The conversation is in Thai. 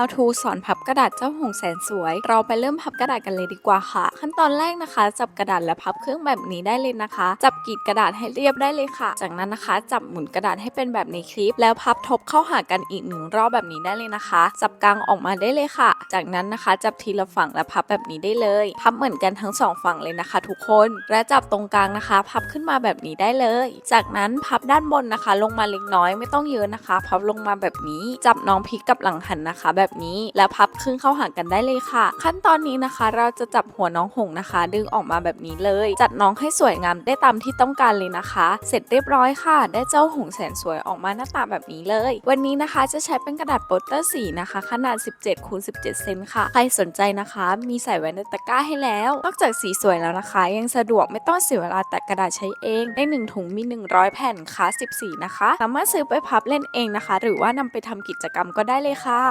How to สอนพับกระดาษเจ้าหงแสนสวย เราไปเริ่มพับกระดาษกันเลยดีกว่าค่ะ ขั้นตอนแรกนะคะ จับกระดาษและพับเครื่องแบบนี้ได้เลยนะคะ จับกีดกระดาษให้เรียบได้เลยค่ะ จากนั้นนะคะ จับหมุนกระดาษให้เป็นแบบในคลิป แล้วพับทบเข้าหากันอีกหนึ่งรอบแบบนี้ได้เลยนะคะ จับกลางออกมาได้เลยค่ะ จากนั้นนะคะ จับทีละฝั่งและพับแบบนี้ได้เลย พับเหมือนกันทั้งสองฝั่งเลยนะคะ ทุกคน และจับตรงกลางนะคะ พับขึ้นมาแบบนี้ได้เลย จากนั้นพับด้านบนนะคะ ลงมาเล็กน้อยไม่ต้องเยอะนะคะ พับลงมาแบบนี้ จับน้องพลิกกับหลังหันนะคะ แบบนี้ แล้วพับครึ่งเข้าหากันได้เลยค่ะ ขั้นตอนนี้นะคะ เราจะจับหัวน้องหงนะคะ ดึงออกมาแบบนี้เลย จัดน้องให้สวยงามได้ตามที่ต้องการเลยนะคะ เสร็จเรียบร้อยค่ะ ได้เจ้าหงแสนสวยออกมาหน้าตาแบบนี้เลย วันนี้นะคะจะใช้เป็นกระดาษโปสเตอร์สีนะคะ ขนาด 17คูณ17 เซนค่ะ ใครสนใจนะคะ มีใส่ไว้ในตะกร้าให้แล้ว นอกจากสีสวยแล้วนะคะ ยังสะดวกไม่ต้องเสียเวลาแตะกระดาษใช้เอง ได้หนึ่งถุงมี 100 แผ่นค่ะ14 นะคะ สามารถซื้อไปพับเล่นเองนะคะ หรือว่านำไปทำกิจกรรมก็ได้เลยค่ะ